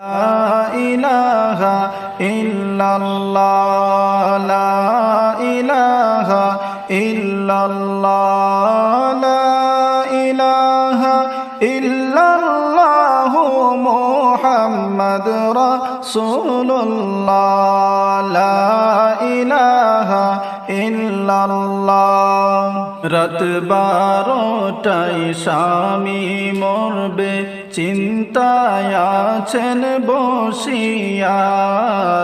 ইলাহা ইল্লাল্লাহ, লা ইলাহা ইল্লাল্লাহ, লা ইলাহা ইল্লাল্লাহ মুহাম্মদ রাসূলুল্লাহ, লা ইলাহা ইল্লাল্লাহ। রাত বারোটায় স্বামী মরবে। চিন্তায় আছেন বসিয়া,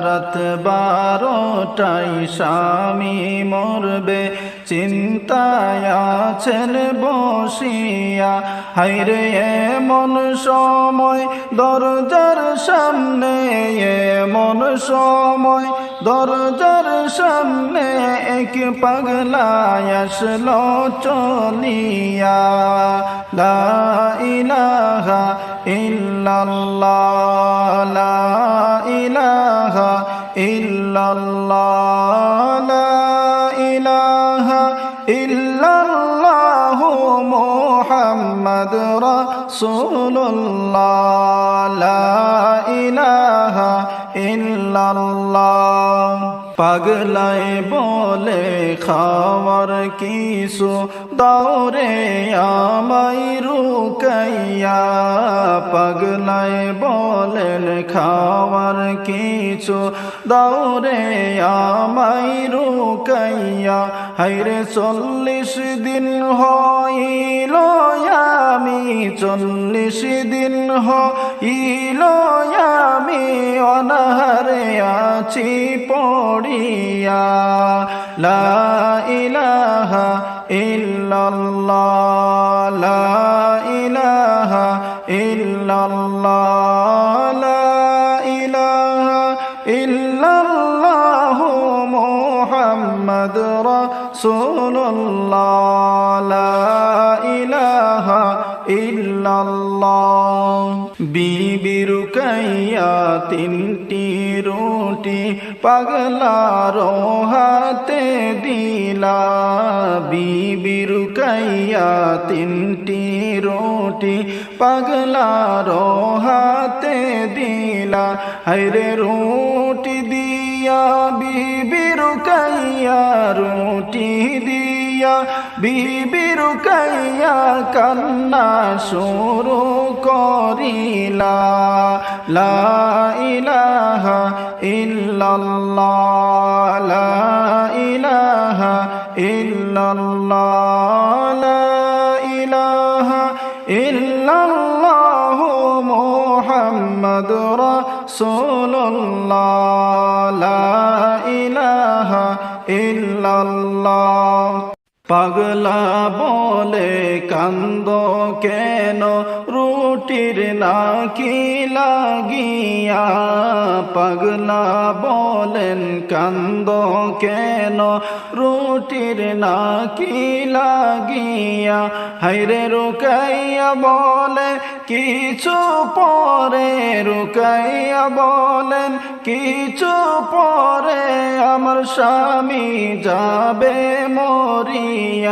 রাত বারোটায় স্বামী মরবে। চিন্তায় আছেন বসিয়া হাইরে এমন সময় দরজার সামনে, এমন সময় দরজার সামনে এক পাগলা আসলো চলিয়া, লা ইলাহা ইল্লাল্লাহ, লা ইলাহা ইল্লাল্লাহ, লা ইলাহা ইল্লাল্লাহ মুহাম্মদ রাসূলুল্লাহ, লা ইলাহা ইল্লাল্লাহ পাগলায় বলে খাওয়ার কিছু দৌরে আমায় রুকাইয়া পাগলায় বলেন খাওয়ার কিছু দৌরে আমায় রুকাইয়া হাইরে চল্লিশ দিন হইল আমি, চল্লিশ দিন হইল আমি, অনাহারে আছি পড়িয়া। লা ইলাহা ইল্লাল্লাহ, লা ইলাহা ইল্লাল্লাহ, লা ইলাহা ইল্লাল্লাহ। মুহাম্মদ রাসূলুল্লাহ, লা ইলাহা ইল্লাল্লাহ। বিবি রুকাইয়া তিনটি রুটি পাগলার হাতে দিলা। বিবি রুকাইয়া তিনটি রুটি পাগলার হাতে দিলা। হাইরে রুটি দিয়া বিবি রুকাইয়া রুটি দিয়া। বিবি রুকাইয়া কান্না শুরু করিলা। লা ইলাহা ইল্লাল্লাহ, লা ইলাহা ইল্লাল্লাহ, লা ইল্লাল্লাহ মুহাম্মদ রাসূলুল্লাহ। ইল্লাল্লাহ পাগলা বলে কান্দ কেন? রুটির নাকি লাগিয়া পাগলা বলেন কান্দ কেন? রুটির নাকি লাগিয়া হাইরে রুকাইয়া বলে, কিছু পরে রুকাইয়া বলেন, কিছু পরে আমার স্বামী যাবে মরিয়া।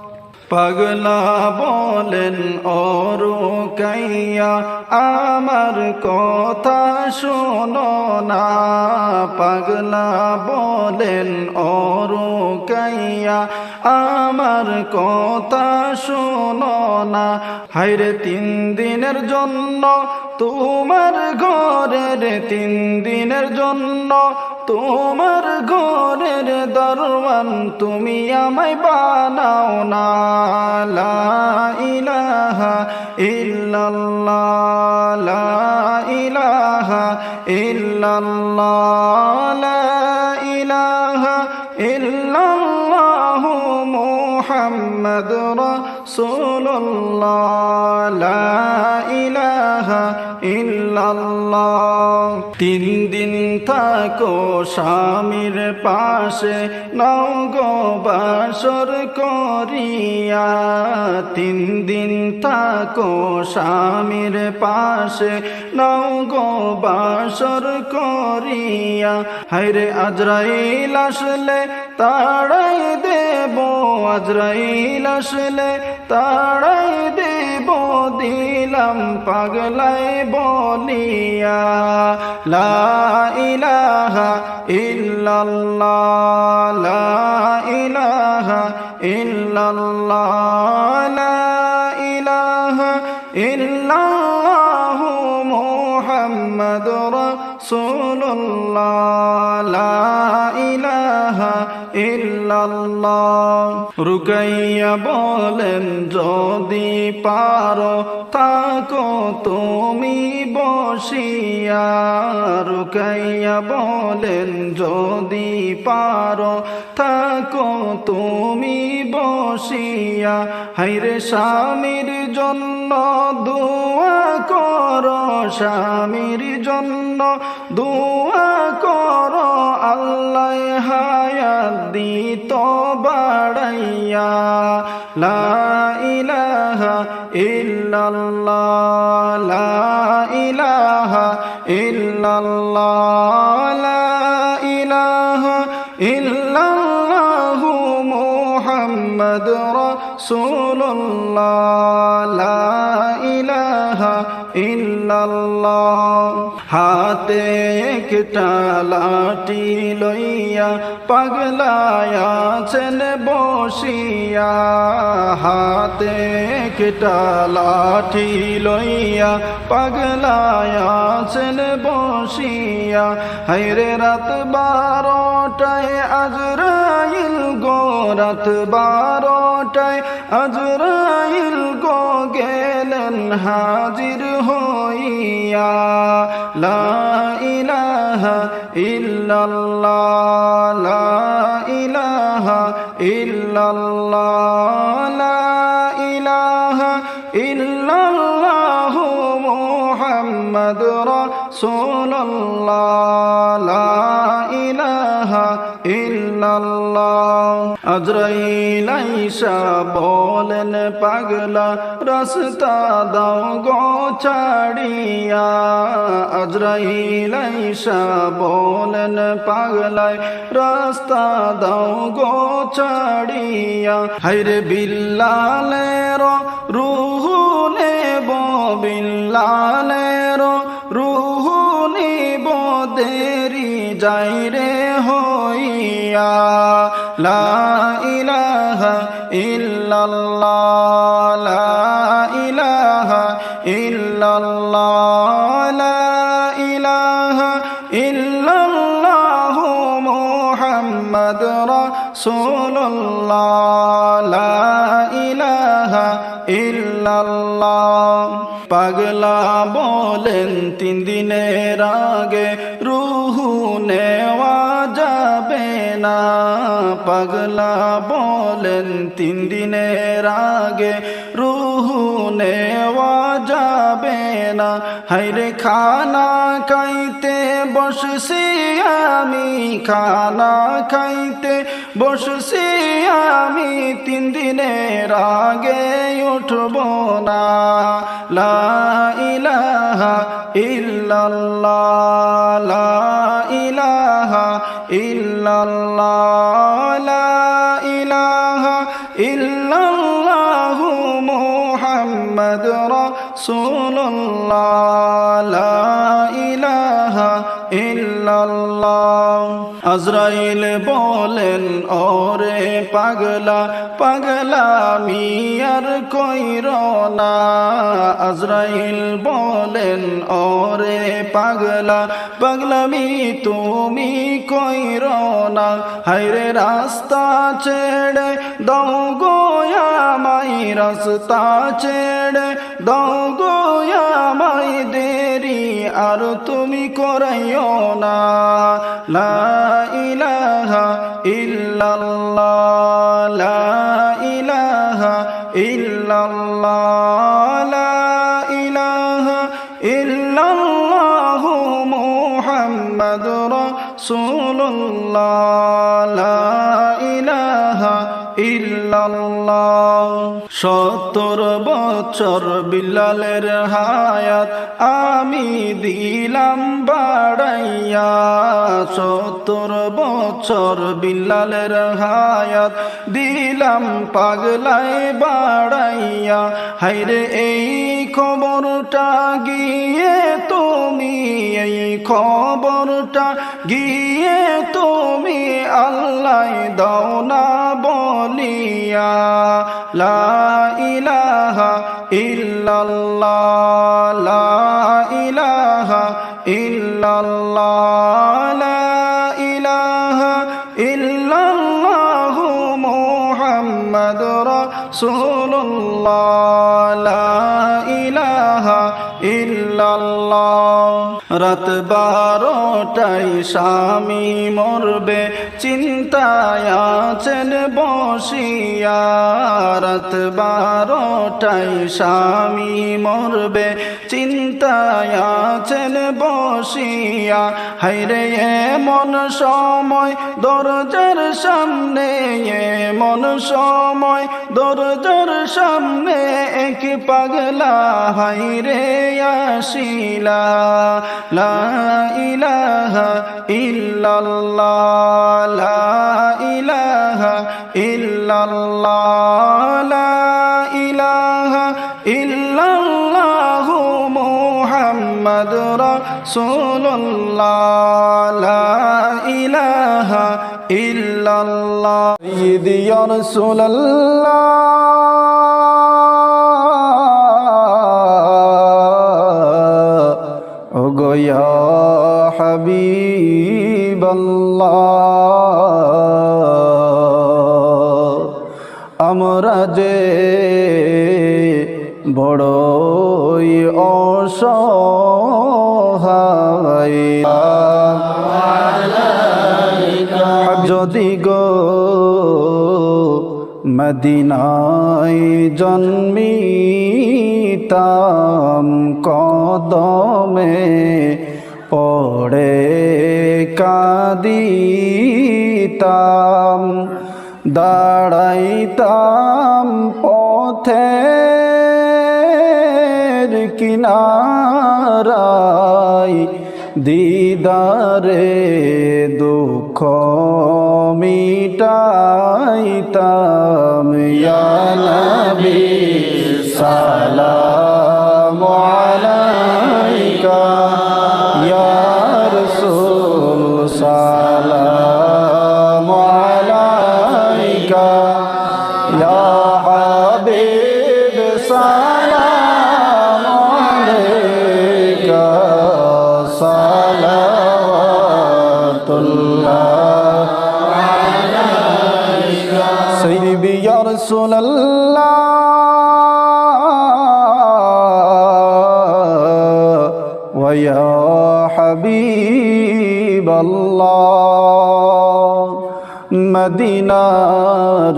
পাগলা বলেন অরু কাইয়া আমার কথা শোনো না। পাগলা বলেন অরু কাইয়া আমার কথা শোনো না। হাইরে তিন দিনের জন্য তোমার ঘরের তিন দিনের জন্য তোমার ঘরের দরওয়ান তুমি আমায় বানাও না। ইলাহা ইল্লাল্লাহ, লা ইলাহা লা ইলাহা ইল্লাল্লাহ। মোহাম্মদ রসুল্লাহ লা ইলাহা ইল্লাল্লাহ। তিন দিন থাকো স্বামীর পাশে, নও গো বাসর করিয়া। তিন দিন থাকো স্বামীর পাশে, নও গো বাসর করিয়া। হাইরে আজরাইল আসলে তাড়াই আজরাইল আসলে তাড়াই দেব, দিলাম পাগলাই বলিয়া। লা ইলাহা ইল্লাল্লাহ, লা ইলাহা ইল্লাল্লাহ, লা ইলাহা ইল্লাল্লাহ মুহাম্মাদ রাসূলুল্লাহ। ইল্লাল্লাহ রুকাইয়া বলেন, যদি পারো, থাকো তুমি বসিয়া। রুকাইয়া বলেন, যদি পারো, থাকো তুমি বসিয়া। হাইরে স্বামীর জন্য দোয়া করো, স্বামীর জন্য দোয়া করো, আল্লাহ হায়াত দিত বাড়াইয়া লা ইলাহা ইল্লাল্লাহ লা ইলাহা ইল্লাল্লাহ লা ইলাহা ইল্লাল্লাহু মুহাম্মদ রাসূলুল্লাহ লা হাতে একটা লাঠি লইয়া পাগলায়াছেন বসিয়া। হাতে একটা লাঠি লইয়া পাগলায়াছেন বসিয়া। হাইরে রাত বারোটায় আজরাইল গো, রাত বারোটায় আজরাইল গেলেন হাজির হইয়া লা ইলাহা ইল্লাল্লাহ লা ইলাহা ইল্লাল্লাহ লা ইলাহা ইল্লাল্লাহ মুহাম্মদ রাসূলুল্লাহ লা ইলাহা ইল্লাল্লাহ আজরাইল আইসা বলেন, পাগলা, রাস্তা দাও গো ছাড়িয়া। আজরাইল আইসা বলেন পাগলায় রাস্তা দাও গো ছাড়িয়া। হাইরে বিল্লালের রুহু নেব, বিল্লালের রুহু নিব, দেরি যাই রে হইয়া লা ইলাহা ইল্লাল্লাহ, লা ইলাহা ইল্লাল্লাহ, লা ইলাহা ইল্লাল্লাহ মুহাম্মদ রাসূলুল্লাহ, লা ইলাহা ইল্লাল্লাহ। পাগলা বলেন, তিন দিনের আগে পাগলা বলেন, তিন দিনের আগে রুহু নেওয়া যাবে না। হাইরে খানা খাইতে বসছি আমি, খানা খাইতে বসছি আমি, তিন দিনের আগে উঠব না। লা ইলাহা ইল্লাল্লাহ। আজরাইল বলেন, ওরে পাগলা পাগলা মিয়ার কইর না। আজরাইল বলেন, ওরে পাগলা, পাগলামি তুমি কইর না। হাইরে রাস্তা ছেড়ে দৌ গোয়া মাই রাস্তা ছেড়ে দৌ গোয়া মাই দেরি, আর তুমি করাইও না। লা ইলাহা ইল্লাল্লাহ, লা ইলাহা ইল্লাল্লাহ, লা ইলাহা ইল্লাল্লাহু মুহাম্মাদুর রাসূলুল্লাহ। সত্তর বছর বিলালের হায়াত আমি দিলাম বাড়াইয়া। সত্তর বছর বিলালের হায়াত দিলাম পাগলাই বাড়াইয়া। হাইরে এই খবরটা গিয়ে তুমি, এই খবরটা গিয়ে তুমি আল্লাহ দাও না বলিয়া। লা ইলাহা ইল্লাল্লাহ, লা ইলাহা ইল্লাল্লাহ। মুহাম্মাদুর ইল্লাল্লাহ রাত বারোটাই স্বামী মরবে, চিন্তায় আছেন বসিয়া। রাত বারোটাই স্বামী মরবে, চিন্তায় আছেন বসিয়া। হাইরে এমন সময় দরজার সামনে, এমন সময় দরজার সামনে, এক পাগলা হাইরে আসিলা লা ইলাহা ইল্লাল্লাহ লা ইলাহা ইল্লাল্লাহ লা ইলাহা ইল্লাল্লাহ মুহাম্মাদুর রাসূলুল্লাহ লা ইলাহা ইল্লাল্লাহ সাইয়্যিদি ইয়া রাসূলাল্লাহ ও গো ইয়া হাবিবাল্লাহ আমরা যে বড়ই অসহায়। যদি গো মদিনায় জন্মিতাম কদমে পড়ে কাদিতাম দাঁড়াইতাম পথের কিনারায়। দিদারে দুঃখ মিটাইতাম। নবী সালাম আলাইকা। يا رسول الله ويا حبيب الله মদিনার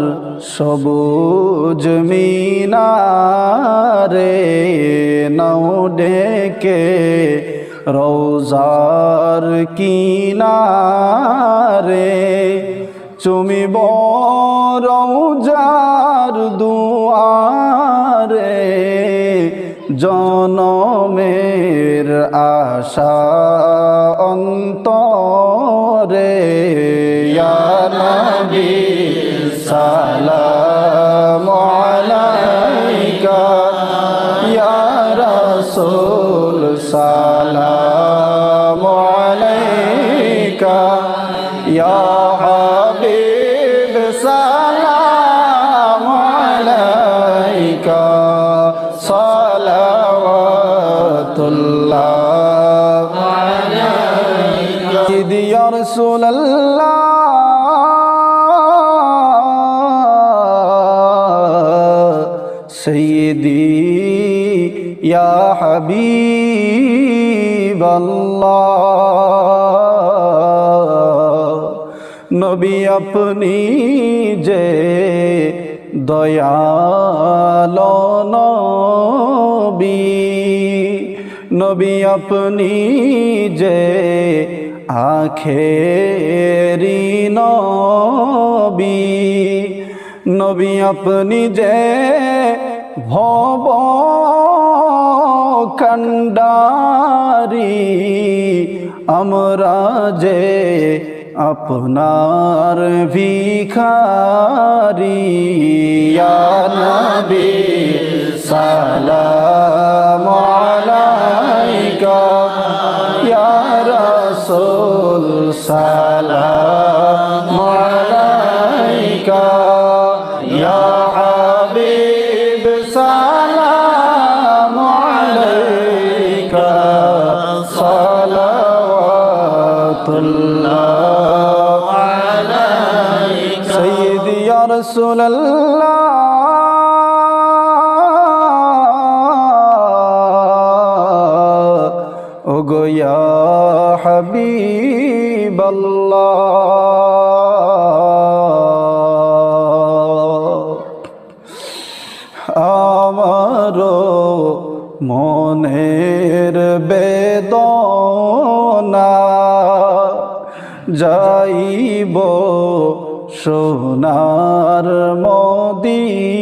সবুজ মিনারে নাও ডেকে রৌজার কিনারে চুমিব রৌজার দুয়ারে জনমের আশা অন্তরে। নবী সালাম আলাইকা। ইয়া রাসূল রসুল সঈদি ইয়া হাবিব নবী আপনি যে দয়াল নবী নবী আপনি যে আখেরি নবী নবী আপনি যে ভব কন্ডারি আমরা যে আপনার ভিখারি। নবী, সালাম আলাইকা। ইয়া সালাম আলাইকা ইয়া হাবিব সালাম আলাইকা সালাওয়াতুল্লাহ আলাইকা। সাইয়্যিদি ইয়া রাসূলুল্লাহ। ওগো ইয়া হাবিবাল্লাহ আমারও মনের বেদনা যাইব সোনার মদিনা।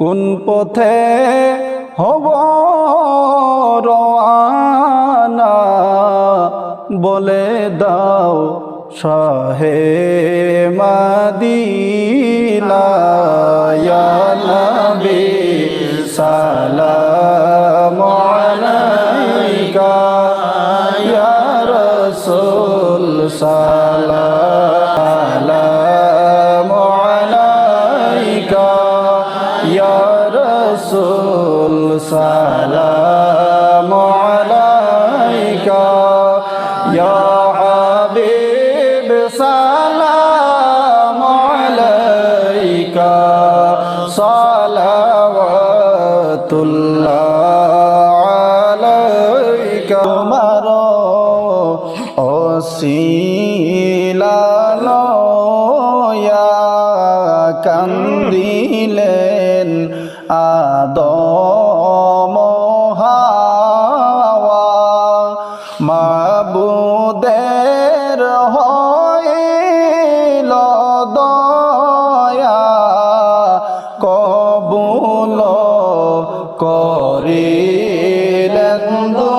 কোন পথে হব বলে দাও শাহে মাদিনা নবী। হাবিব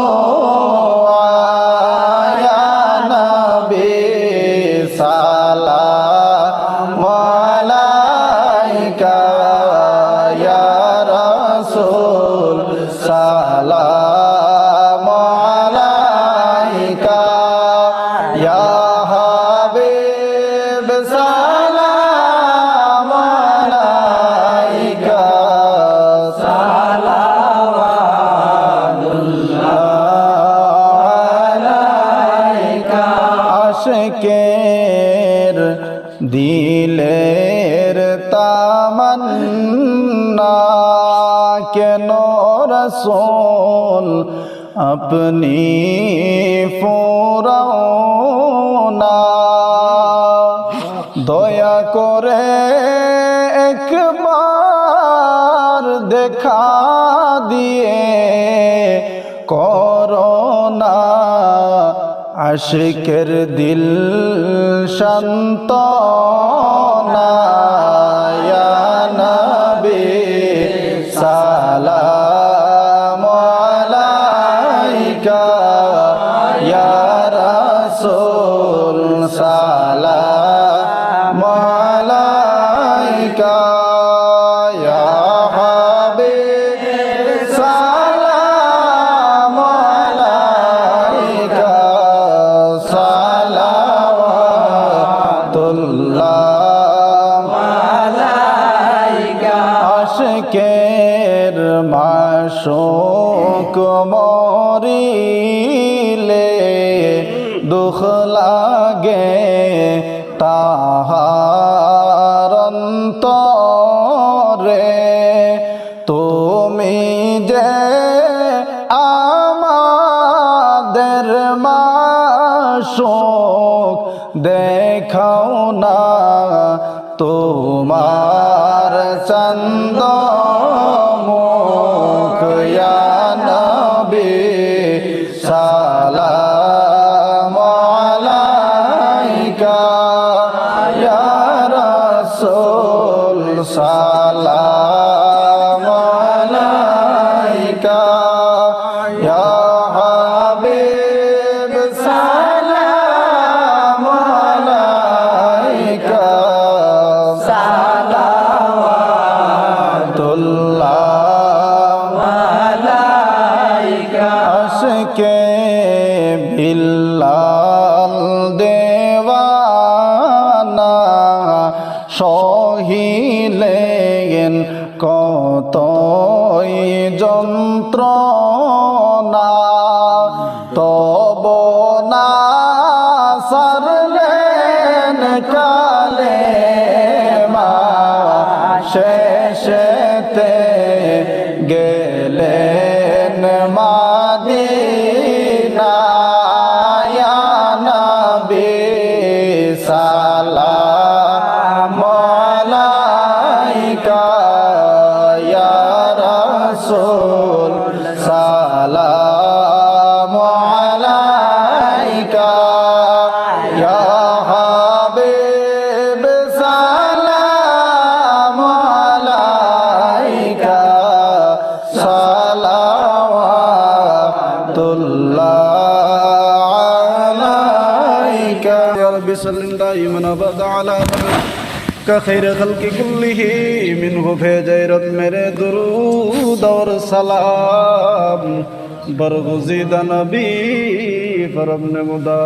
দোয়া কেন রসোল? আপনি না দয়া করে একবার দেখা দিয়ে করোনা। আশিকের দিল শান্ত নবী আশোক দেখাও না তোমার চন্দ্র إلا نبض على کا خیر خلق کلی من غفے جیرت میرے درود اور سلام برگزیدہ نبی فرم مدا